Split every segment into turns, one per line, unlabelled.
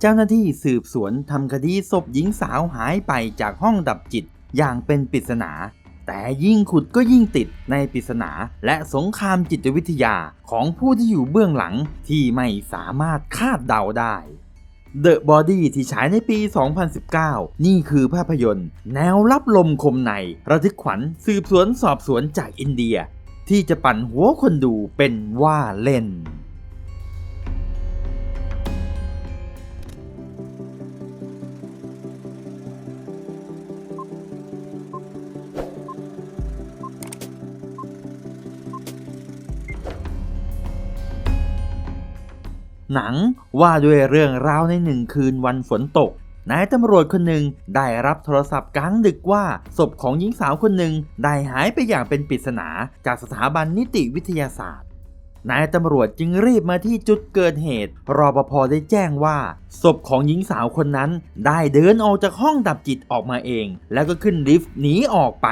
เจ้าหน้าที่สืบสวนทำคดีศพหญิงสาวหายไปจากห้องดับจิตอย่างเป็นปริศนา แต่ยิ่งขุดก็ยิ่งติดในปริศนาและสงครามจิตวิทยาของผู้ที่อยู่เบื้องหลังที่ไม่สามารถคาดเดาได้ The Body ที่ฉายในปี 2019 นี่คือภาพยนตร์ แนวรับลมคมใน ระทึกขวัญสืบสวนสอบสวนจากอินเดีย ที่จะปั่นหัวคนดูเป็นว่าเล่น หนังว่าด้วยเรื่องราวในหนึ่งคืนวันฝนตกนายตำรวจคนหนึ่งได้รับโทรศัพท์กลางดึกว่าศพของหญิงสาวคนหนึ่งได้หายไปอย่างเป็นปริศนาจากสถาบันนิติวิทยาศาสตร์ นายตำรวจจึงรีบมาที่จุดเกิดเหตุ รอปภได้แจ้งว่า ศพของหญิงสาวคนนั้น ได้เดินออกจากห้องดับจิตออกมาเอง แล้วก็ขึ้นลิฟต์หนีออกไป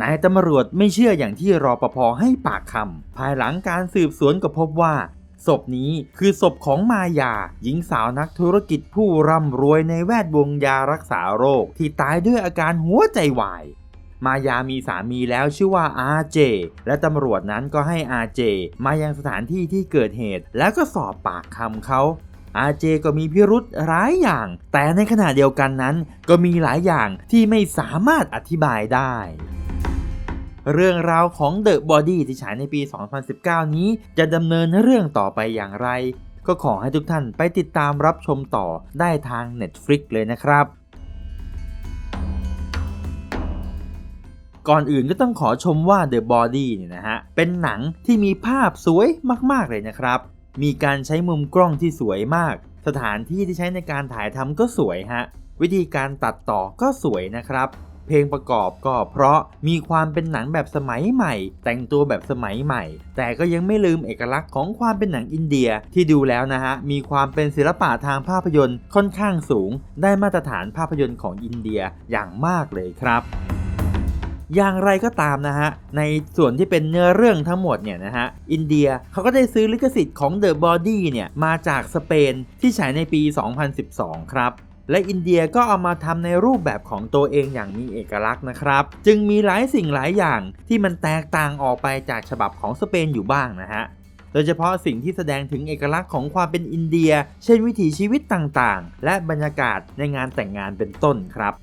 นายตำรวจไม่เชื่ออย่างที่รอปภให้ปากคำภายหลังการสืบสวนก็พบว่า ศพนี้คือศพของมายา หญิงสาวนักธุรกิจผู้ร่ำรวยในแวดวงยารักษาโรค ที่ตายด้วยอาการหัวใจวาย มายามีสามีแล้วชื่อว่าอาเจ และตำรวจนั้นก็ให้อาเจ มายังสถานที่ที่เกิดเหตุ แล้วก็สอบปากคำเขาอาเจก็มีพิรุธหลายอย่าง แต่ในขณะเดียวกันนั้น ก็มีหลายอย่างที่ไม่สามารถอธิบายได้ เรื่องราวของ The Body ที่ฉายในปี 2019 นี้จะดำเนินเรื่องต่อไปอย่างไร ก็ขอให้ทุกท่านไปติดตามรับชมต่อได้ทาง Netflix เลยนะครับ ก่อนอื่นก็ต้องขอชมว่า The Body เนี่ยนะฮะ เป็นหนังที่มีภาพสวยมาก ๆ เลยนะครับ มีการใช้มุมกล้องที่สวยมาก สถานที่ที่ใช้ในการถ่ายทำก็สวยฮะ วิธีการตัดต่อก็สวยนะครับ เพลงประกอบก็เพราะมีความเป็นหนังแบบสมัยใหม่ แต่งตัวแบบสมัยใหม่ แต่ก็ยังไม่ลืมเอกลักษณ์ของความเป็นหนังอินเดียที่ดูแล้วนะฮะ มีความเป็นศิลปะทางภาพยนตร์ค่อนข้างสูง ได้มาตรฐานภาพยนตร์ของอินเดียอย่างมากเลยครับอย่างไรก็ตามนะฮะ ในส่วนที่เป็นเนื้อเรื่องทั้งหมดเนี่ยนะฮะ อินเดียเขาก็ได้ซื้อลิขสิทธิ์ของ The Body เนี่ย มาจากสเปนที่ฉายในปี 2012 ครับ และอินเดียก็เอามาทำในรูปแบบของตัวเองอย่างมีเอกลักษณ์นะครับ จึงมีหลายสิ่งหลายอย่างที่มันแตกต่างออกไปจากฉบับของสเปนอยู่บ้างนะฮะโดยเฉพาะสิ่งที่แสดงถึงเอกลักษณ์ของความเป็นอินเดีย เช่นวิถีชีวิตต่างๆ และบรรยากาศในงานแต่งงานเป็นต้นครับ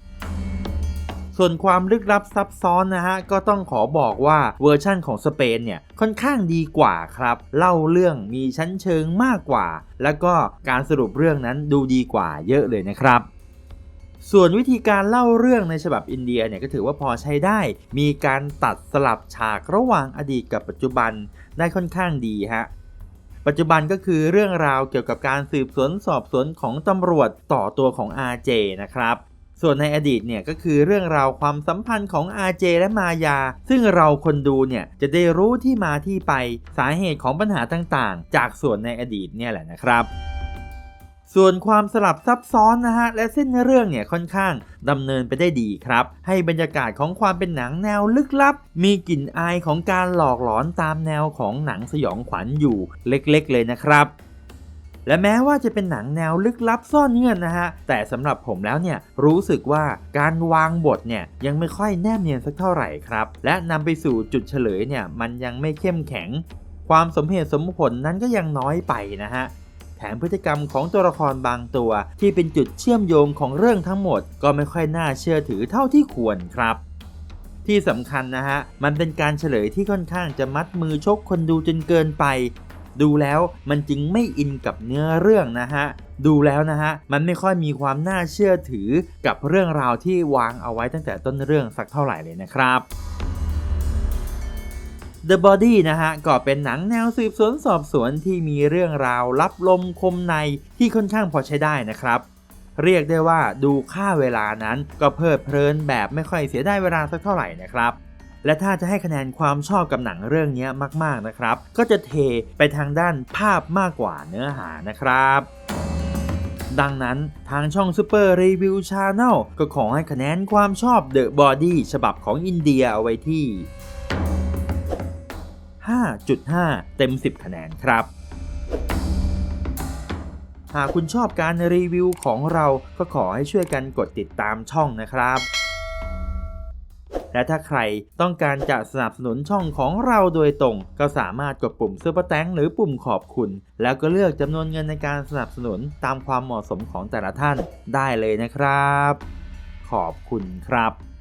ส่วนความลึกลับซับซ้อนนะฮะก็ต้องขอบอกว่าเวอร์ชั่นของสเปนเนี่ยค่อนข้างดีกว่าครับ เล่าเรื่องมีชั้นเชิงมากกว่า แล้วก็การสรุปเรื่องนั้นดูดีกว่าเยอะเลยนะครับส่วนวิธีการเล่าเรื่องในฉบับอินเดียเนี่ยก็ถือว่าพอใช้ได้ มีการตัดสลับฉากระหว่างอดีตกับปัจจุบันได้ค่อนข้างดีฮะ ปัจจุบันก็คือเรื่องราวเกี่ยวกับการสืบสวนสอบสวนของตำรวจต่อตัวของ RJ นะครับ ส่วนในอดีตเนี่ยก็คือเรื่องราวความสัมพันธ์ของ RJ และมายา ซึ่งเราคนดูเนี่ยจะได้รู้ที่มาที่ไปสาเหตุของปัญหาต่างๆ จากส่วนในอดีตเนี่ยแหละนะครับส่วนความสลับซับซ้อนนะฮะและเส้นเรื่องเนี่ยค่อนข้างดำเนินไปได้ดีครับ ให้บรรยากาศของความเป็นหนังแนวลึกลับ มีกลิ่นอายของการหลอกหลอนตามแนวของหนังสยองขวัญอยู่เล็กๆ เลยนะครับ และแม้ว่าจะเป็นหนังแนวลึกลับซ่อนเงื่อนนะฮะ แต่สำหรับผมแล้วเนี่ยรู้สึกว่าการวางบทเนี่ยยังไม่ค่อยแนบเนียนสักเท่าไหร่ครับ และนำไปสู่จุดเฉลยเนี่ยมันยังไม่เข้มแข็ง ความสมเหตุสมผลนั้นก็ยังน้อยไปนะฮะแถมพฤติกรรมของตัวละครบางตัว ที่เป็นจุดเชื่อมโยงของเรื่องทั้งหมด ก็ไม่ค่อยน่าเชื่อถือเท่าที่ควรครับที่สำคัญนะฮะ มันเป็นการเฉลยที่ค่อนข้างจะมัดมือชกคนดูจนเกินไป ดูแล้วมันจึงไม่อินกับเนื้อเรื่องนะฮะดูแล้วนะฮะมันไม่ค่อยมีความน่าเชื่อถือกับเรื่องราวที่วางเอาไว้ตั้งแต่ต้นเรื่องสักเท่าไหร่เลยนะครับ The Body นะฮะก็เป็นหนังแนวสืบสวนสอบสวนที่มีเรื่องราวลับลมคมในที่ค่อนข้างพอใช้ได้นะครับ เรียกได้ว่าดูค่าเวลานั้นก็เพลิดเพลินแบบไม่ค่อยเสียได้เวลาสักเท่าไหร่นะครับ และถ้าจะให้คะแนนความชอบกับหนังเรื่องนี้มาก ๆนะครับ ก็จะเทไปทางด้านภาพมากกว่าเนื้อหานะครับดังนั้นทางช่อง Super Review Channel ก็ขอให้คะแนนความชอบ The Body ฉบับของอินเดียเอาไว้ที่ 5.5 เต็ม 10 คะแนนครับ หากคุณชอบการรีวิวของเราก็ขอให้ช่วยกันกดติดตามช่องนะครับ และถ้าใครต้องการจะสนับสนุนช่องของเราโดยตรง ก็สามารถกดปุ่มซ u p e r Thank หรือปุ่มขอบคุณ แล้วก็เลือกจำนวนเงินในการสนับสนุนตามความเหมาะสมของแต่ละท่านได้เลยนะครับ ขอบคุณครับ